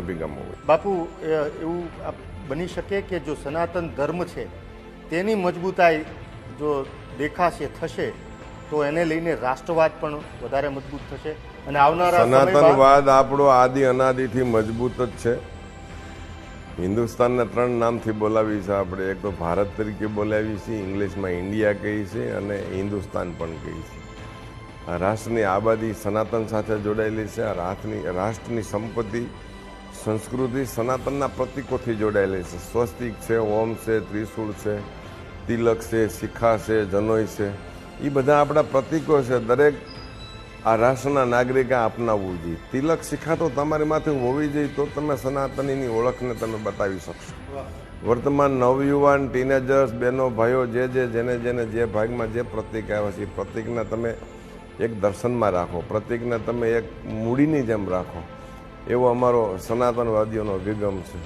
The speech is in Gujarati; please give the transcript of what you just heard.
અભિગમ હોય. બાપુ એવું બની શકે કે જો સનાતન ધર્મ છે તેની મજબૂતાઈ જો દેખાશે થશે તો એને લઈને રાષ્ટ્રવાદ પણ વધારે મજબૂત થશે? અને આવનારા સનાતનવાદ આપણો આદિ અનાદિથી મજબૂત જ છે. હિન્દુસ્તાનના ત્રણ નામથી બોલાવી છે આપણે. એક તો ભારત તરીકે બોલાવી છે ઇંગ્લિશમાં ઇન્ડિયા કહી છે અને હિન્દુસ્તાન પણ કહી છે. આ રાષ્ટ્રની આબાદી સનાતન સાથે જોડાયેલી છે આ રાષ્ટ્રની રાષ્ટ્રની સંપત્તિ સંસ્કૃતિ સનાતનના પ્રતિકોથી જોડાયેલી છે. સ્વસ્તિક છે, ઓમ છે, ત્રિશૂળ છે, તિલક છે, શિખા છે, જનોઈ છે. એ બધા આપણા પ્રતિકો છે. દરેક આ રાષ્ટ્રના નાગરિકે અપનાવવું જોઈએ. તિલક, શિખા તો તમારી માથે હોવી જોઈએ, તો તમે સનાતનીની ઓળખને તમે બતાવી શકશો. વર્તમાન નવયુવાન ટીનેજર્સ, બહેનો, ભાઈઓ, જે જે, જેને જેને જે ભાગમાં જે પ્રતીક આવ્યા છે એ પ્રતિકને તમે એક દર્શનમાં રાખો. પ્રતીકને તમે એક મૂડીની જેમ રાખો. એવો અમારો સનાતનવાદીઓનો અભિગમ છે.